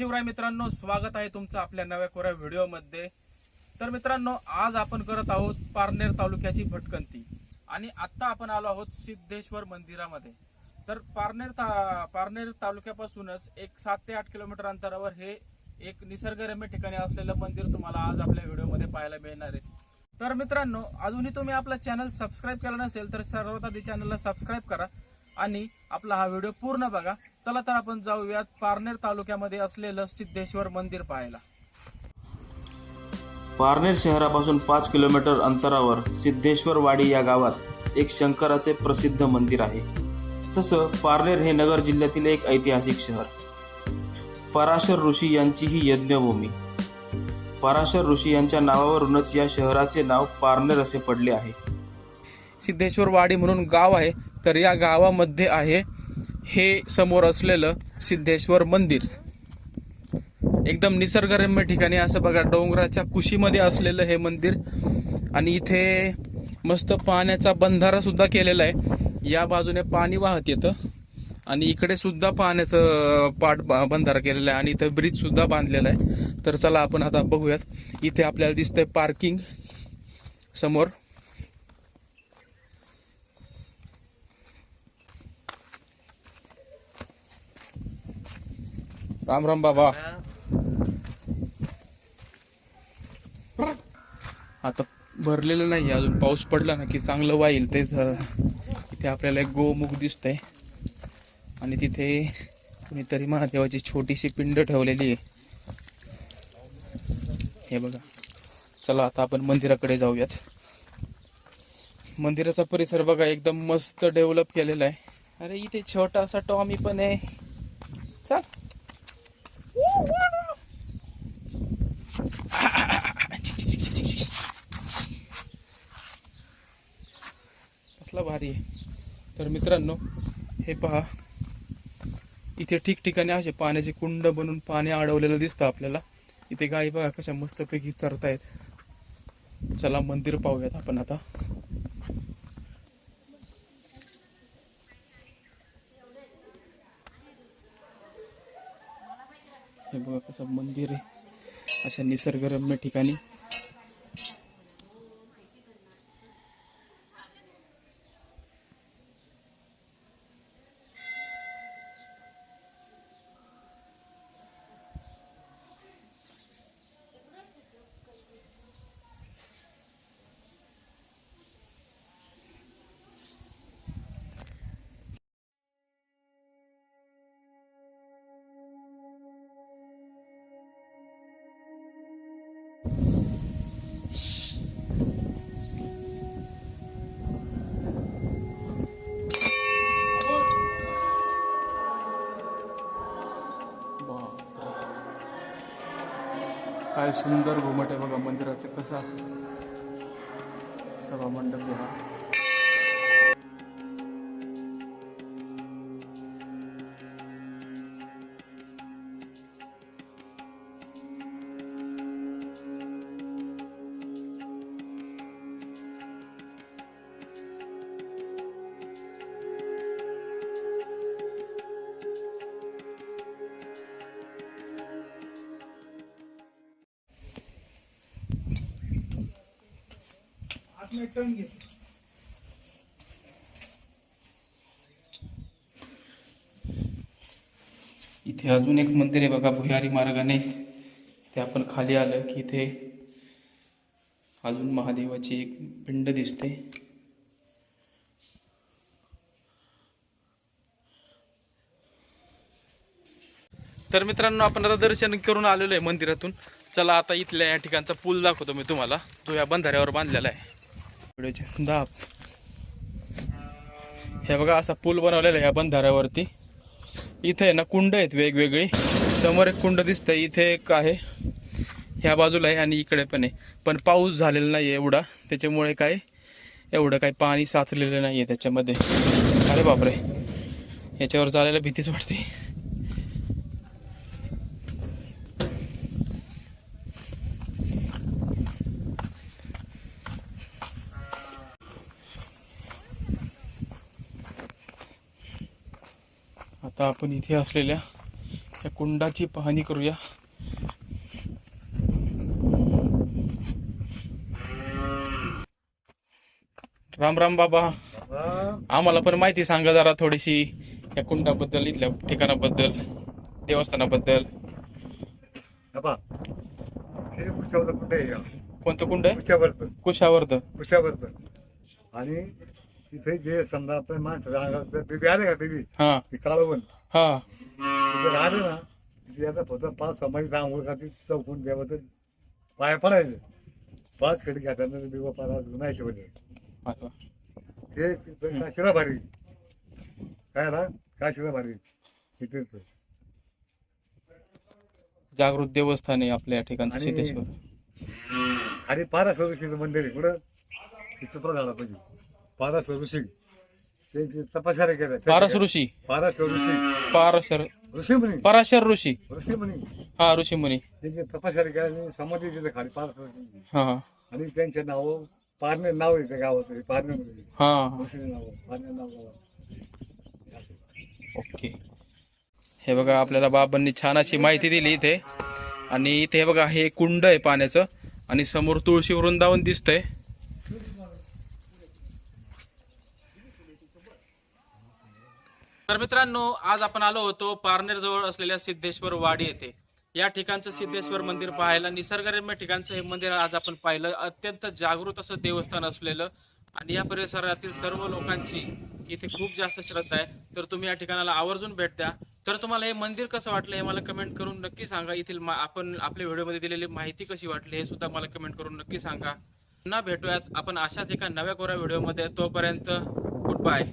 शिवराय मित्रांनो स्वागत आहे तुमचं आपल्या नव्या कोऱ्या व्हिडिओमध्ये. तर मित्रांनो आज आपण करत आहोत पारनेर तालुक्याची भटकंती. आणि आत्ता आपण आलो आहोत सिद्धेश्वर मंदिरामध्ये. तर पारनेर ता पारनेर तालुक्यापासूनच एक सात ते आठ किलोमीटर अंतरावर हे एक निसर्गरम्य ठिकाणी असलेलं मंदिर तुम्हाला आज आपल्या व्हिडिओमध्ये पाहायला मिळणार आहे. तर मित्रांनो अजूनही तुम्ही आपला चॅनल सबस्क्राईब केला नसेल तर सर्वात आधी चॅनलला सबस्क्राईब करा आणि आपला हा व्हिडिओ पूर्ण बघा. चला तर आपण जाऊयात पारनेर तालुक्यामध्ये असलेलं सिद्धेश्वर मंदिर पाहायला. पारनेर शहरापासून पाच किलोमीटर अंतरावर सिद्धेश्वर वाडी या गावात एक शंकराचे प्रसिद्ध मंदिर आहे. तसं पारनेर हे नगर जिल्ह्यातील एक ऐतिहासिक शहर. पराशर ऋषी यांची ही यज्ञभूमी. पराशर ऋषी यांच्या नावावरूनच या शहराचे नाव पारनेर असे पडले आहे. सिद्धेश्वर वाडी म्हणून गाव आहे तर या गावामध्ये आहे हे समोर असलेलं सिद्धेश्वर मंदिर. एकदम निसर्गरम्य ठिकाणी असं बघा डोंगराच्या कुशीमध्ये असलेलं हे मंदिर. आणि इथे मस्त पाण्याचा बंधारा सुद्धा केलेला आहे. या बाजूने पाणी वाहत येतं. आणि इकडे सुद्धा पाण्याचं पाट बा- बंधारा केलेला आहे. आणि इथं ब्रिज सुद्धा बांधलेला आहे. तर चला आपण आता बघूयात. इथे आपल्याला दिसतंय पार्किंग समोर. राम राम बाबा. आता भरलेलं नाही अजून पाऊस पडला ना की चांगलं वाईल तेच इथे आपल्याला एक गोमुख दिसतंय. आणि तिथे कुणीतरी महादेवाची छोटीशी पिंड ठेवलेली आहे. हे बघा. चला आता आपण मंदिराकडे जाऊयात. मंदिराचा परिसर बघा एकदम मस्त डेव्हलप केलेला आहे. अरे इथे छोटासा टॉमी पण आहे. चल. कसला भारी आहे. तर मित्रांनो हे पहा. इथे ठिकठिकाणी असे पाण्याचे कुंड बनवून पाणी अडवलेलं दिसतं आपल्याला. इथे गाई बघा कशा मस्तपैकी चरतायत. चला मंदिर पाहूयात आपण आता. हे बघा कसं मंदिर आहे. अशा निसर्गरम्य ठिकाणी काय सुंदर घुमट आहे बघा मंदिराचं कसा सभा मंडप आहे हा इथे अजून एक मंदिर आहे बघा भुयारी मार्गाने. ते आपण खाली आलं की इथे अजून महादेवाची एक पिंड दिसते. तर मित्रांनो आपण आता दर्शन करून आलेलो आहे मंदिरातून. चला आता इथल्या या ठिकाणचा पूल दाखवतो मी तुम्हाला. जो या बंधाऱ्यावर बांधलेला आहे. व्हिडिओचे. दाब. हे बघा असा पूल बनवलेला आहे या बंधाऱ्यावरती. इथे आहे ना कुंड आहेत वेगवेगळी. समोर एक कुंड दिसतंय इथे एक आहे. ह्या बाजूला आहे आणि इकडे पण आहे. पण पाऊस झालेला नाही आहे एवढा. त्याच्यामुळे काय एवढं काही पाणी साचलेलं नाही आहे त्याच्यामध्ये. अरे बापरे. याच्यावर चालायला भीतीच वाटते. आता आपण इथे असलेल्या या कुंडाची पाहणी करूया. राम राम बाबा. आम्हाला पण माहिती सांगा जरा थोडीशी या कुंडाबद्दल इथल्या ठिकाणाबद्दल देवस्थानाबद्दल. कोणतं कुंड आहे? कुशावर्ध कुशावरचं आणि तिथे जे समजा आपण माणसं राहणार बेबी आले का बेबी हा. ती कालवण हा. तिथे राहिले ना तिथे आता फक्त पाच समाज आंघोळ का ती चौकून तर. पाया पडायचं. पाच खडी घातल्यानंतर बिबा पारा नाही शिवले. हे काशीला भारी. काय ना काशीला भारी. तिथेच जागृत देवस्थान आहे आपल्या या ठिकाणचं आणि- सिद्धेश्वर. पारासर ऋषीचं मंदिर आहे. कुठं? तिथं पण झाला पाहिजे. पारासर ऋषी त्यांची तपस्या केल्या. पारस ऋषी पारासर ऋषी पारशर ऋषी म्हणी पराशर ऋषी ऋषी म्हणी हा ऋषी मुनी त्यांची तपस्या केल्या आणि समाधी दिली खाली पारासर ऋषी. हा हा. आणि त्यांचे नाव पारणे नाव आहे त्या गावाचं हे पारणे म्हणजे हा. ऋषी नाव पारणे नाव गावाचं. ओके. हे बघा आपल्याला बाबांनी छान अशी माहिती दिली इथे. आणि इथे हे बघा हे कुंड आहे पाण्याचं. आणि समोर तुळशी वृंदावन दिसतंय. तर मित्रांनो आज आपण आलो होतो पारनेर जवळ असलेल्या सिद्धेश्वर वाडी येथे. या ठिकाणचं सिद्धेश्वर मंदिर पाहायला निसर्गरम्य ठिकाणचं हे मंदिर आज आपण पाहिलं. अत्यंत जागृत असं देवस्थान असलेलं आणि या परिसरातील सर्व लोकांची इथे खूप जास्त श्रद्धा आहे. तर तुम्ही या ठिकाणाला आवर्जून भेट द्या. तर तुम्हाला हे मंदिर कसं वाटलं हे मला कमेंट करून नक्की सांगा. येथील मा- आपण आपल्या व्हिडिओमध्ये दिलेली माहिती कशी वाटली हे सुद्धा मला कमेंट करून नक्की सांगा. पुन्हा भेटूयात. आपण अशाच एका नव्या कोऱ्या व्हिडिओमध्ये. तोपर्यंत गुड बाय